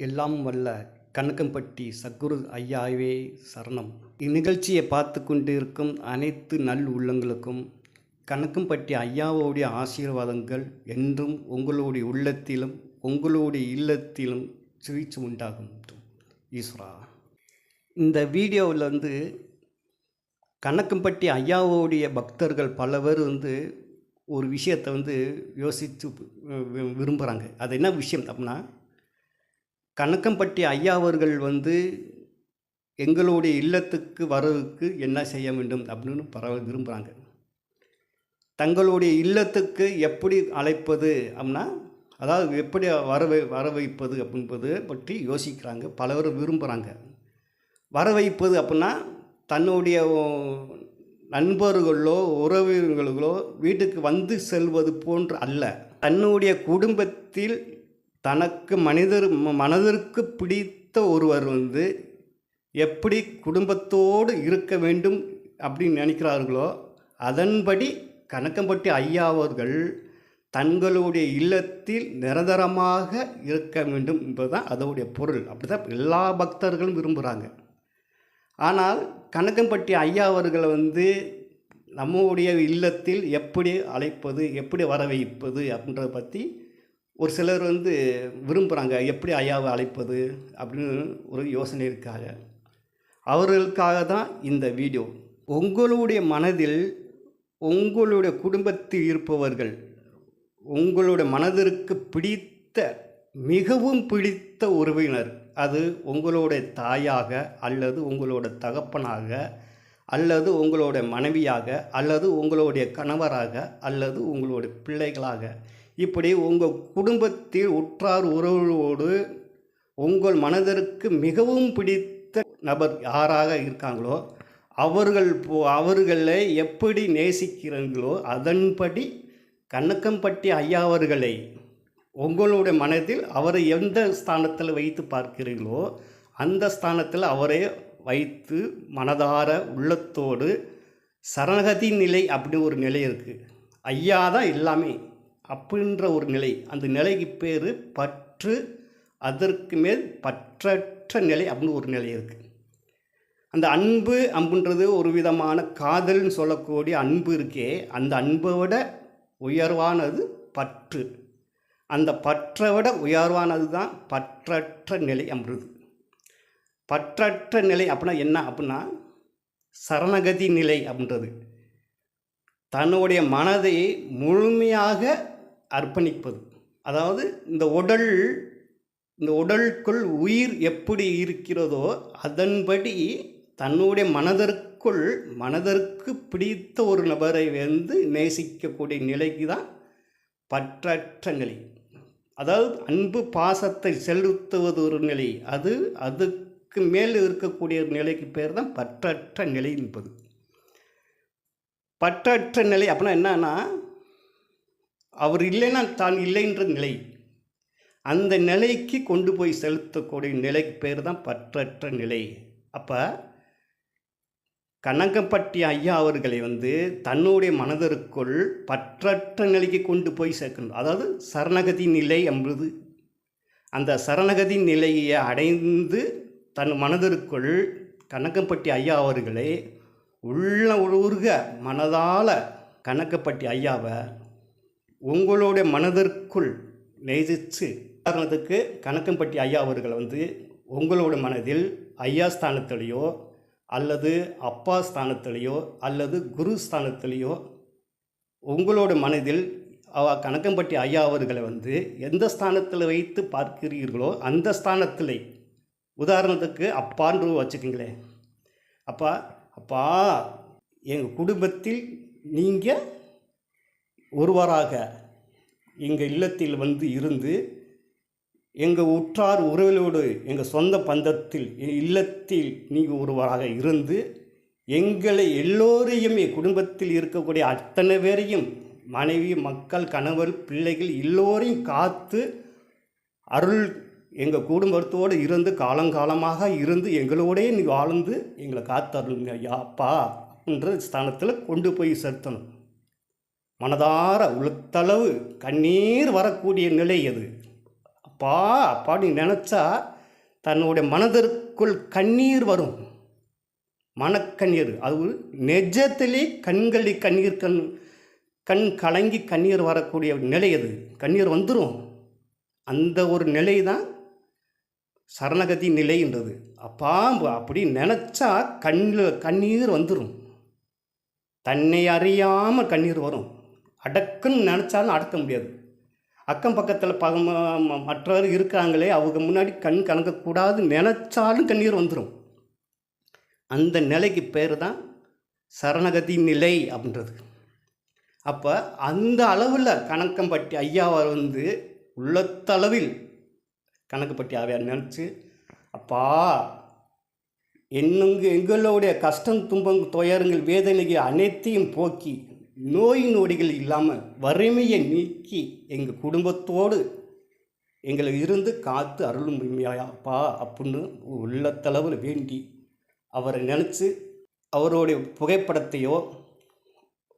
எல்லாம் வல்ல கணக்கம்பட்டி சக்குரு ஐயாவே சரணம். இந்நிகழ்ச்சியை பார்த்து கொண்டிருக்கும் அனைத்து நல் உள்ளங்களுக்கும் கணக்கம்பட்டி ஐயாவோடைய ஆசீர்வாதங்கள் என்றும் உங்களுடைய உள்ளத்திலும் உங்களுடைய இல்லத்திலும் சுழிச்சு உண்டாகும். ஈஸ்வரா. இந்த வீடியோவில் வந்து கணக்கம்பட்டி ஐயாவோடைய பக்தர்கள் பல பேர் வந்து ஒரு விஷயத்தை வந்து யோசித்து விரும்புகிறாங்க அது என்ன விஷயம் அப்படின்னா கணக்கம்பட்டி ஐயா அவர்கள் வந்து எங்களுடைய இல்லத்துக்கு வரவுக்கு என்ன செய்ய வேண்டும் அப்படின்னு பரவ விரும்புகிறாங்க தங்களுடைய இல்லத்துக்கு எப்படி அழைப்பது அப்படின்னா அதாவது எப்படி வரவை வர வைப்பது அப்படின்பது பற்றி யோசிக்கிறாங்க பலவர் விரும்புகிறாங்க வர வைப்பது அப்படின்னா தன்னுடைய நண்பர்களோ உறவினர்களோ வீட்டுக்கு வந்து செல்வது போன்று அல்ல. தன்னுடைய குடும்பத்தில் தனக்கு மனிதர் மனதிற்கு பிடித்த ஒருவர் வந்து எப்படி குடும்பத்தோடு இருக்க வேண்டும் அப்படின்னு நினைக்கிறார்களோ அதன்படி கணக்கம்பட்டி ஐயா அவர்கள் தங்களுடைய இல்லத்தில் நிரந்தரமாக இருக்க வேண்டும் என்பதுதான் அதோடைய பொருள். அப்படி தான் எல்லா பக்தர்களும் விரும்புகிறாங்க ஆனால் கணக்கம்பட்டி ஐயா அவர்களை வந்து நம்முடைய இல்லத்தில் எப்படி அழைப்பது எப்படி வர வைப்பது அப்படின்றத பற்றி ஒரு சிலர் வந்து விரும்புகிறாங்க எப்படி ஐயாவை அழைப்பது அப்படின்னு ஒரு யோசனை இருக்காங்க. அவர்களுக்காக தான் இந்த வீடியோ. உங்களுடைய மனதில் உங்களுடைய குடும்பத்தில் இருப்பவர்கள் உங்களுடைய மனதிற்கு பிடித்த மிகவும் பிடித்த உறவினர் அது உங்களுடைய தாயாக அல்லது உங்களோட தகப்பனாக அல்லது உங்களுடைய மனைவியாக அல்லது உங்களுடைய கணவராக அல்லது உங்களுடைய பிள்ளைகளாக இப்படி உங்கள் குடும்பத்தில் உற்றார் உறவுகளோடு உங்கள் மனதிற்கு மிகவும் பிடித்த நபர் யாராக இருக்காங்களோ அவர்கள் போ அவர்களை எப்படி நேசிக்கிறீங்களோ அதன்படி கண்ணக்கம்பட்டி ஐயா அவர்களை உங்களுடைய மனதில் அவரை எந்த ஸ்தானத்தில் வைத்து பார்க்கிறீர்களோ அந்த ஸ்தானத்தில் அவரை வைத்து மனதார உள்ளத்தோடு சரணகதி நிலை அப்படி ஒரு நிலை இருக்குது ஐயா தான் எல்லாமே. அப்படின்ற ஒரு நிலை. அந்த நிலைக்கு பேர் பற்று அதற்கு மேல் பற்றற்ற நிலை அப்படின்னு ஒரு நிலை இருக்குது அந்த அன்பு அம்புன்றது ஒரு விதமான காதல்னு சொல்லக்கூடிய அன்பு இருக்கே அந்த அன்பை விட உயர்வானது பற்று. அந்த பற்றை விட உயர்வானது தான் பற்றற்ற நிலை அம்புறது. பற்றற்ற நிலை அப்படின்னா என்ன அப்படின்னா சரணகதி நிலை அப்படின்றது. தன்னுடைய மனதை முழுமையாக அர்ப்பணிப்பது. அதாவது இந்த உடல் இந்த உடலுக்குள் உயிர் எப்படி இருக்கிறதோ அதன்படி தன்னுடைய மனதிற்குள் மனதிற்கு பிடித்த ஒரு நபரை வந்து நேசிக்கக்கூடிய நிலைக்கு தான் பற்றற்ற நிலை. அதாவது அன்பு பாசத்தை செலுத்துவது ஒரு நிலை. அது அதுக்கு மேல் இருக்கக்கூடிய நிலைக்கு பேர் தான் பற்றற்ற நிலை என்பது. பற்றற்ற நிலை அப்படின்னா என்னன்னா அவர் இல்லைன்னா தான் இல்லைன்ற நிலை. அந்த நிலைக்கு கொண்டு போய் செலுத்தக்கூடிய நிலைக்கு பேர் தான் பற்றற்ற நிலை. அப்போ கனகப்பட்டி ஐயா அவர்களை வந்து தன்னுடைய மனதிற்குள் பற்றற்ற நிலைக்கு கொண்டு போய் சேர்க்கணும். அதாவது சரணகதி நிலை என்பது. அந்த சரணகதி நிலையை அடைந்து தன் மனதிற்குள் கணக்கப்பட்டி ஐயா அவர்களை உள்ள உருக மனதால் கணக்கப்பட்டி ஐயாவை உங்களுடைய மனதிற்குள் நேசித்து உதாரணத்துக்கு கணக்கம்பட்டி ஐயா அவர்களை வந்து உங்களோட மனதில் ஐயா ஸ்தானத்திலேயோ அல்லது அப்பா ஸ்தானத்திலேயோ அல்லது குரு ஸ்தானத்திலேயோ உங்களோட மனதில் அவ கணக்கம்பட்டி ஐயா அவர்களை வந்து எந்த ஸ்தானத்தில் வைத்து பார்க்கிறீர்களோ அந்த ஸ்தானத்தில் உதாரணத்துக்கு அப்பான்று வச்சுக்கிங்களேன். அப்பா அப்பா எங்கள் குடும்பத்தில் நீங்கள் ஒருவராக எங்கள் இல்லத்தில் வந்து இருந்து எங்கள் உற்றார் உறவிலோடு எங்கள் சொந்த பந்தத்தில் இல்லத்தில் நீங்கள் ஒருவராக இருந்து எங்களை எல்லோரையுமே குடும்பத்தில் இருக்கக்கூடிய அத்தனை பேரையும் மனைவி மக்கள் கணவர் பிள்ளைகள் எல்லோரையும் காத்து அருள் எங்கள் குடும்பத்தோடு இருந்து காலங்காலமாக இருந்து எங்களோடய நீ வாழ்ந்து எங்களை காத்தருளுங்க. ஐயா அப்பா என்ற ஸ்தானத்தில் கொண்டு போய் செலுத்தணும் மனதார உளுத்தளவு கண்ணீர் வரக்கூடிய நிலை அது அப்பா அப்பான்னு நினச்சா தன்னுடைய மனதிற்குள் கண்ணீர் வரும். மனக்கண்ணீர். அது நெஜத்திலே கண்களில் கண்ணீர் கண் கண் கலங்கி கண்ணீர் வரக்கூடிய நிலை அது கண்ணீர் வந்துடும் அந்த ஒரு நிலை தான் சரணகதி நிலைன்றது அப்பா அப்படி நினச்சா கண்ணில் கண்ணீர் வந்துடும் தன்னை அறியாமல் கண்ணீர் வரும். அடக்குன்னு நினச்சாலும் அடக்க முடியாது. அக்கம் பக்கத்தில் பக ம- மற்றவர் இருக்காங்களே அவங்க முன்னாடி கண் கலங்கக்கூடாது நினச்சாலும் கண்ணீர் வந்துடும் அந்த நிலைக்கு பேர் தான் சரணகதி நிலை அப்படின்றது. அப்போ அந்த அளவில் கணக்கம்பட்டி ஐயாவை வந்து உள்ளத்தளவில் கணக்குப்பட்டி ஆவியார் நினச்சி அப்பா என்னங்க எங்களுடைய கஷ்டம் துன்பம் துயரங்கள் வேதனைகள் அனைத்தையும் போக்கி நோய் நொடிகள் இல்லாமல் வறுமையை நீக்கி எங்கள் குடும்பத்தோடு எங்களை இருந்து காத்து அருளும் அப்பா அப்படின்னு உள்ளத்தளவில் வேண்டி அவரை நினச்சி அவருடைய புகைப்படத்தையோ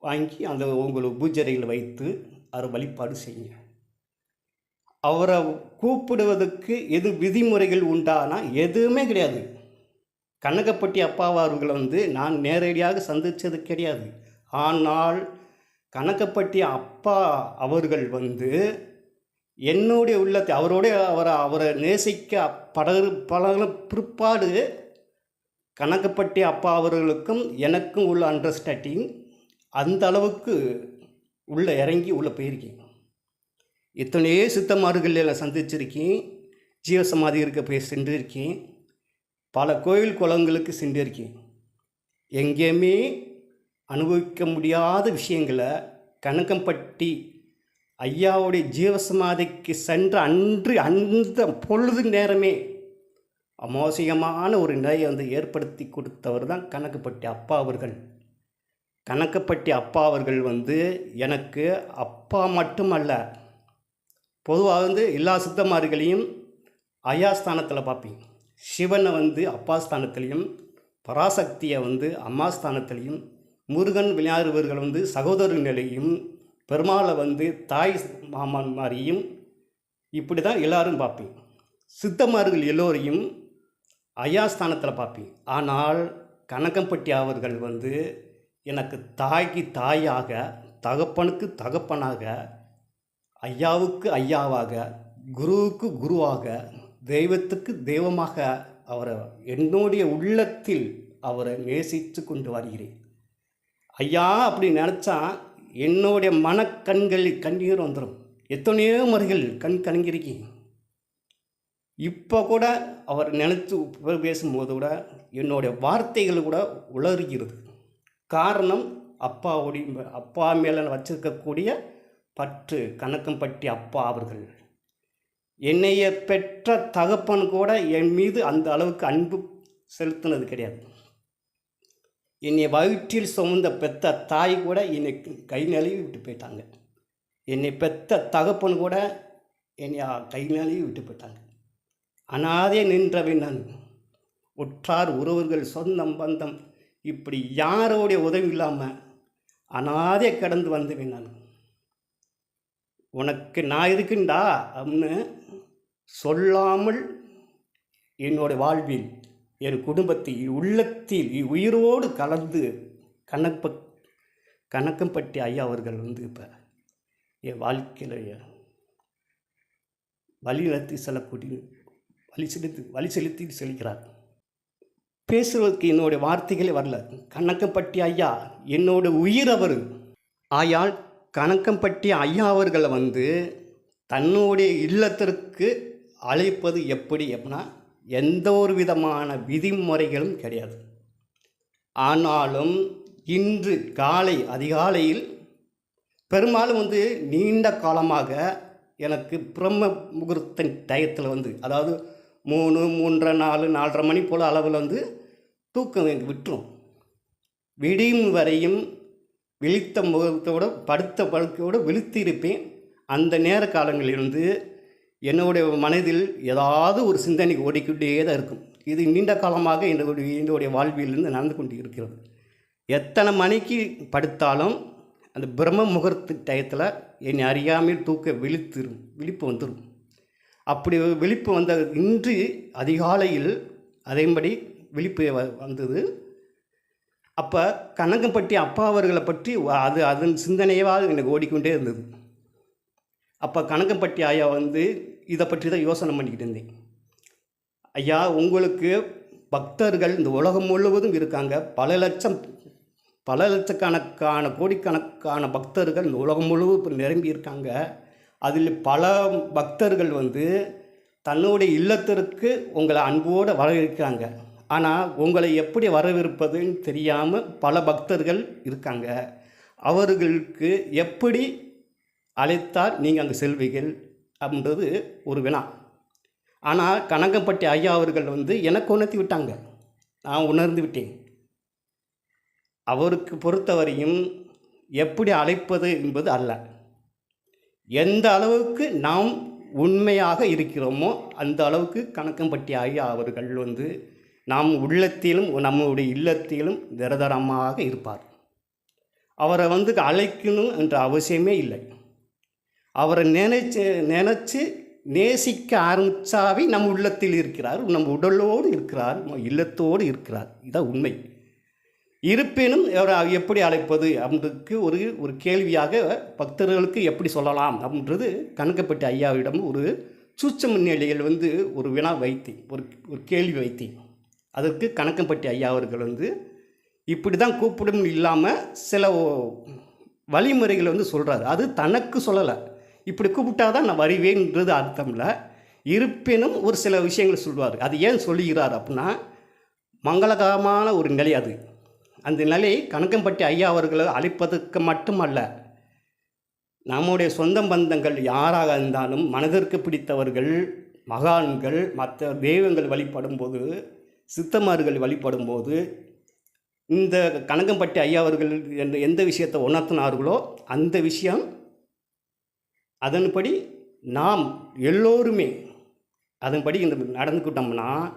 வாங்கி அந்த உங்களுக்கு பூஜரையில் வைத்து அவர் வழிபாடு செய்யுங்க. அவரை கூப்பிடுவதற்கு எது விதிமுறைகள் உண்டானா எதுவுமே கிடையாது. கண்ணகப்பட்டி அப்பாவா அவர்களை வந்து நான் நேரடியாக சந்தித்தது கிடையாது. ஆனால் கணக்கப்பட்டி அப்பா அவர்கள் வந்து என்னுடைய உள்ளத்தை அவரோட அவரை அவரை நேசிக்க படகு பழகின பிற்பாடு கணக்கப்பட்டி அப்பா அவர்களுக்கும் எனக்கும் உள்ள அண்டர்ஸ்டாண்டிங் அந்த அளவுக்கு உள்ளே இறங்கி உள்ளே போயிருக்கேன். இத்தனையோ சித்தமார்கள் எல்லாம் சந்திச்சிருக்கேன் ஜீவசமாதி இருக்க போய் சென்றிருக்கேன் பல கோயில் குளங்களுக்கு சென்றிருக்கேன். எங்கேயுமே அனுபவிக்க முடியாத விஷயங்களை கணக்கம்பட்டி ஐயாவுடைய ஜீவசமாதிக்கு சென்ற அன்று அந்த பொழுது நேரமே அமோசியமான ஒரு நிலையை வந்து ஏற்படுத்தி கொடுத்தவர் தான் கணக்குப்பட்டி அப்பா அவர்கள். கணக்குப்பட்டி அப்பா அவர்கள் வந்து எனக்கு அப்பா மட்டுமல்ல பொதுவாக வந்து எல்லா சித்தமார்களையும் அயாஸ்தானத்தில் பார்ப்பீங்க சிவனை வந்து அப்பா ஸ்தானத்துலேயும் பராசக்தியை வந்து அம்மா ஸ்தானத்துலேயும் முருகன் விளையாடுபவர்கள் வந்து சகோதர நிலையும் பெருமாளை வந்து தாய் மாமன் மாதிரியும் இப்படி தான் எல்லாரும் பார்ப்பீங்க சித்தமார்கள் எல்லோரையும் ஐயா ஸ்தானத்தில் பார்ப்பீங்க ஆனால் கனகம்பட்டி அவர்கள் வந்து எனக்கு தாய்க்கு தாயாக தகப்பனுக்கு தகப்பனாக ஐயாவுக்கு ஐயாவாக குருவுக்கு குருவாக தெய்வத்துக்கு தெய்வமாக அவரை என்னுடைய உள்ளத்தில் அவரை நேசித்து கொண்டு வருகிறேன். ஐயா அப்படி நினச்சா என்னுடைய மனக்கண்களில் கண்ணீர் வந்துடும் எத்தனையோ முறைகள் கண் கலங்கிருக்கீங்க இப்போ கூட அவர் நினச்சி பேசும்போது கூட என்னுடைய வார்த்தைகள் கூட உளறுகிறது. காரணம் அப்பாவுடைய அப்பா மேலே வச்சிருக்கக்கூடிய பற்று கணக்கம்பட்டி அப்பா அவர்கள். என்னைய பெற்ற தகப்பன் கூட என் மீது அந்த அளவுக்கு அன்பு செலுத்தினது கிடையாது. என்னை வயிற்றில் சுமந்த பெத்த தாய் கூட என்னை கை நழுவி விட்டு போயிட்டாங்க. என்னை பெத்த தகப்பன் கூட என்னை கை நழுவி விட்டு போயிட்டாங்க. அனாதே நின்றவன் நான். உற்றார் உறவுகள் சொந்தம் பந்தம் இப்படி யாரோடைய உதவி இல்லாமல் அனாதே கடந்து வந்தவன் நான். உனக்கு நான் இருக்குண்டா அப்படின்னு சொல்லாமல் என்னுடைய வாழ்வில் என் குடும்பத்தை உள்ளத்தில் உயிரோடு கலந்து கணப்ப கணக்கம்பட்டி ஐயா அவர்கள் வந்து இப்போ என் வாழ்க்கையில் வழி நடத்தி செல்லக்கூடிய வழி செலுத்தி வழி செலுத்தி செல்கிறார். பேசுவதற்கு என்னுடைய வார்த்தைகளே வரல. கணக்கம்பட்டி ஐயா என்னோட உயிர் அவர். ஆயால் கணக்கம்பட்டி ஐயா அவர்களை வந்து தன்னுடைய இல்லத்திற்கு அழைப்பது எப்படி எப்படின்னா எந்த ஒரு விதமான விதிமுறைகளும் கிடையாது. ஆனாலும் இன்று காலை அதிகாலையில் பெரும்பாலும் வந்து நீண்ட காலமாக எனக்கு பிரம்ம முகூர்த்த டயத்தில் வந்து அதாவது மூணு மூன்றரை நாலு நாலரை மணி போல் அளவில் வந்து தூக்கம் எனக்கு விட்டுரும். விடியும் வரையும் விழித்த முகத்தோட படுத்த படுக்கையோடு விழித்து இருப்பேன் அந்த நேர காலங்களில் வந்து என்னுடைய மனதில் ஏதாவது ஒரு சிந்தனை ஓடிக்கிட்டே தான் இருக்கும். இது நீண்ட காலமாக என்னுடைய என்னுடைய வாழ்விலிருந்து நடந்து கொண்டு இருக்கிறது எத்தனை மணிக்கு படுத்தாலும் அந்த பிரம்ம முகூர்த்த டயத்தில் என்னை அறியாமல் தூக்க விழித்திரும் விழிப்பு வந்துடும் அப்படி விழிப்பு வந்த இன்று அதிகாலையில் அதேபடி விழிப்பு வ- வந்தது. அப்போ கணக்கம்பட்டி அப்பா அவர்களை பற்றி அது அதன் சிந்தனையாவது எனக்கு ஓடிக்கொண்டே இருந்தது. அப்போ கணக்கம்பட்டி ஐயா வந்து இதை பற்றி தான் யோசனை பண்ணிக்கிட்டு இருந்தேன். ஐயா உங்களுக்கு பக்தர்கள் இந்த உலகம் முழுவதும் இருக்காங்க. பல லட்சம் பல லட்சக்கணக்கான கோடிக்கணக்கான பக்தர்கள் இந்த உலகம் முழுவதும் நிரம்பி இருக்காங்க. அதில் பல பக்தர்கள் வந்து தன்னுடைய இல்லத்திற்கு உங்களை அன்போடு வரவேற்கிறாங்க. ஆனால் உங்களை எப்படி வரவேற்பதுன்னு தெரியாமல் பல பக்தர்கள் இருக்காங்க. அவர்களுக்கு எப்படி அழைத்தால் நீங்கள் அங்கே செல்வீர்கள் அப்படின்றது ஒரு வினா. ஆனால் கனகம்பட்டி ஐயா அவர்கள் வந்து எனக்கு உணர்த்தி விட்டாங்க. நான் உணர்ந்து விட்டேன். அவருக்கு பொறுத்தவரையும் எப்படி அழைப்பது என்பது அல்ல. எந்த அளவுக்கு நாம் உண்மையாக இருக்கிறோமோ அந்த அளவுக்கு கணக்கம்பட்டி ஐயா அவர்கள் வந்து நாம் உள்ளத்திலும் நம்முடைய இல்லத்திலும் நிரந்தரமாக இருப்பார். அவரை வந்து அழைக்கணும் என்ற அவசியமே இல்லை. அவரை நினைச்சு நினச்சி நேசிக்க ஆரம்பித்தாவே நம் உள்ளத்தில் இருக்கிறார் நம் உடலோடு இருக்கிறார் இல்லத்தோடு இருக்கிறார். இதான் உண்மை. இருப்பினும் அவரை எப்படி அழைப்பது அப்படிக்கு ஒரு ஒரு கேள்வியாக பக்தர்களுக்கு எப்படி சொல்லலாம் அப்படின்றது கணக்கப்பட்ட ஐயாவிடம் ஒரு சூட்சம நிலையில் வந்து ஒரு வினா வைத்தேன் ஒரு ஒரு கேள்வி வைத்தேன். அதற்கு கணக்கம்பட்டி ஐயா அவர்கள் வந்து இப்படி தான் கூப்பிடும் இல்லாமல் சில ஓ- வழிமுறைகளை வந்து சொல்கிறாரு அது தனக்கு சொல்லலை. இப்படி கூப்பிட்டா தான் நான் வருவேன்ன்றது அர்த்தம் இல்லை இருப்பினும் ஒரு சில விஷயங்கள் சொல்வார். அது ஏன் சொல்லுகிறார் அப்படின்னா மங்களகரமான ஒரு நிலை அது. அந்த நிலை கணக்கம்பட்டி ஐயா அவர்களை அழைப்பதற்கு மட்டுமல்ல நம்முடைய சொந்த பந்தங்கள் யாராக இருந்தாலும் மனதிற்கு பிடித்தவர்கள் மகான்கள் மற்ற தெய்வங்கள் வழிபடும்போது சித்தமார்கள் வழிபடும்போது இந்த கணக்கம்பட்டி ஐயா அவர்கள் எந்த- எந்த விஷயத்தை உணர்த்தினார்களோ அந்த விஷயம் அதன்படி நாம் எல்லோருமே அதன்படி இந்த நடந்துக்கிட்டோம்னா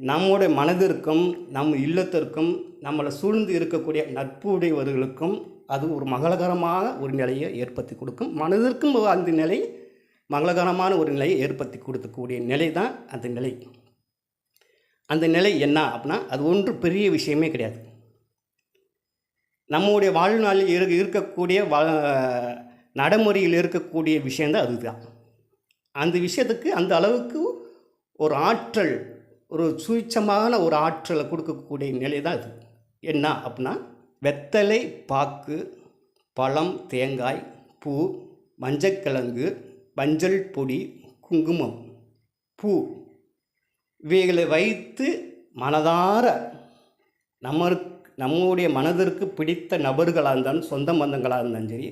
நம்முடைய மனதிற்கும் நம் இல்லத்திற்கும் நம்மளை சூழ்ந்து இருக்கக்கூடிய நட்புடையவர்களுக்கும் அது ஒரு மங்களகரமான ஒரு நிலையை ஏற்படுத்தி கொடுக்கும். மனதிற்கும் அந்த நிலை மங்களகரமான ஒரு நிலையை ஏற்படுத்தி கொடுக்கக்கூடிய நிலை தான் அந்த நிலை. அந்த நிலை என்ன அப்படின்னா அது ஒன்று பெரிய விஷயமே கிடையாது. நம்முடைய வாழ்நாளில் இரு இருக்கக்கூடிய வ நடைமுறையில் இருக்கக்கூடிய விஷயந்தான் அதுதான். அந்த விஷயத்துக்கு அந்த அளவுக்கு ஒரு ஆற்றல் ஒரு சுயச்சமான ஒரு ஆற்றலை கொடுக்கக்கூடிய நிலை தான் அது. என்ன அப்படின்னா வெத்தலை பாக்கு பழம் தேங்காய் பூ மஞ்சக்கிழங்கு மஞ்சள் பொடி குங்குமம். பூ. இவைகளை வைத்து மனதார நம்ம நம்முடைய மனதிற்கு பிடித்த நபர்களாக இருந்தாலும் சொந்த பந்தங்களாக இருந்தாலும் சரி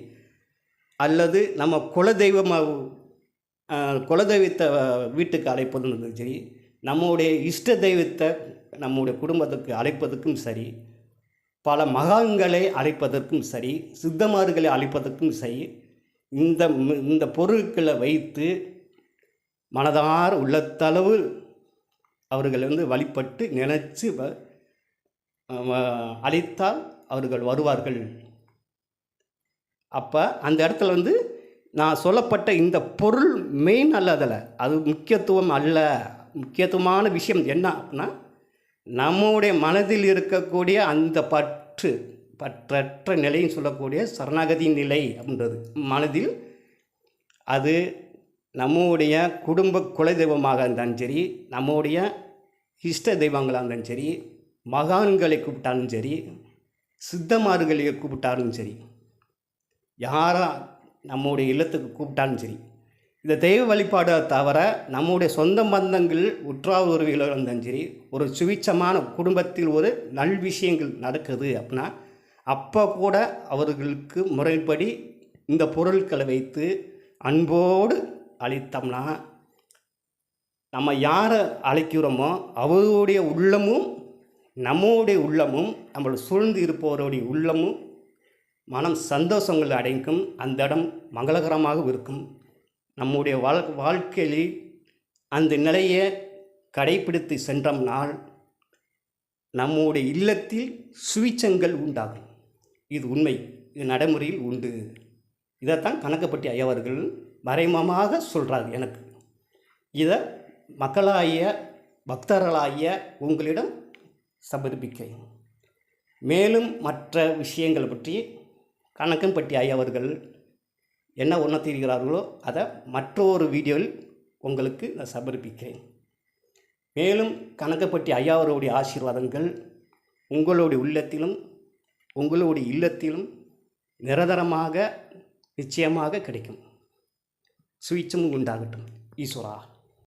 அல்லது நம்ம குலதெய்வமாக குலதெய்வத்தை வீட்டுக்கு அழைப்பதும் சரி நம்முடைய இஷ்ட தெய்வத்தை நம்முடைய குடும்பத்துக்கு அழைப்பதற்கும் சரி பல மகான்களை அழைப்பதற்கும் சரி சித்தமார்களை அழைப்பதற்கும் சரி இந்த இந்த பொருட்களை வைத்து மனதார் உள்ளத்தளவு அவர்கள் வந்து வழிபட்டு நினைச்சு வ- அழைத்தால் அவர்கள் வருவார்கள். அப்போ அந்த இடத்துல வந்து நான் சொல்லப்பட்ட இந்த பொருள் மெயின் அல்ல அதில். அது முக்கியத்துவம் அல்ல. முக்கியத்துவமான விஷயம் என்ன அப்படின்னா நம்முடைய மனதில் இருக்கக்கூடிய அந்த பற்று பற்றற்ற நிலைன்னு சொல்லக்கூடிய சரணாகதி நிலை அப்படின்றது. மனதில் அது நம்முடைய குடும்ப குலதெய்வமாக இருந்தாலும் சரி நம்முடைய இஷ்ட தெய்வங்களாக இருந்தாலும் சரி மகான்களை கூப்பிட்டாலும் சரி சித்தமார்களை கூப்பிட்டாலும் சரி யாராக நம்முடைய இல்லத்துக்கு கூப்பிட்டாலும் சரி. இந்த தெய்வ வழிபாடை தவிர நம்முடைய சொந்த பந்தங்கள் உற்றார் உறவிகள் இருந்தாலும் சரி ஒரு சுவிச்சமான குடும்பத்தில் ஒரு நல் விஷயங்கள் நடக்குது அப்படின்னா அப்போ கூட அவர்களுக்கு முறைப்படி இந்த பொருட்களை வைத்து அன்போடு அளித்தோம்னா நம்ம யாரை அழைக்கிறோமோ அவருடைய உள்ளமும் நம்முடைய உள்ளமும் நம்மளை சூழ்ந்து இருப்பவருடைய உள்ளமும் மனம் சந்தோஷங்கள் அடைக்கும் அந்த இடம் மங்களகரமாக இருக்கும். நம்முடைய வாழ் வாழ்க்கையில் அந்த நிலையை கடைப்பிடித்து சென்றோம்னால் நம்முடைய இல்லத்தில் சுவிச்சங்கள் உண்டாகும். இது உண்மை இது நடைமுறையில் உண்டு. இதைத்தான் கணக்கப்பட்டி ஐயவர்கள் மறைமமாக சொல்கிறார் எனக்கு. இதை மக்களாகிய பக்தர்களாகிய உங்களிடம் சமர்ப்பிக்கிறேன். மேலும் மற்ற விஷயங்களை பற்றி கணக்கம்பட்டி ஐயா அவர்கள் என்ன உணர்த்தியிருக்கிறார்களோ அதை மற்றொரு வீடியோவில் உங்களுக்கு நான் சமர்ப்பிக்கிறேன். மேலும் கணக்கப்பட்டி ஐயாவருடைய ஆசீர்வாதங்கள் உங்களுடைய உள்ளத்திலும் உங்களுடைய இல்லத்திலும் நிரந்தரமாக நிச்சயமாக கிடைக்கும். சுவிச்சமும் உண்டாகட்டும். ஈஸ்வரா.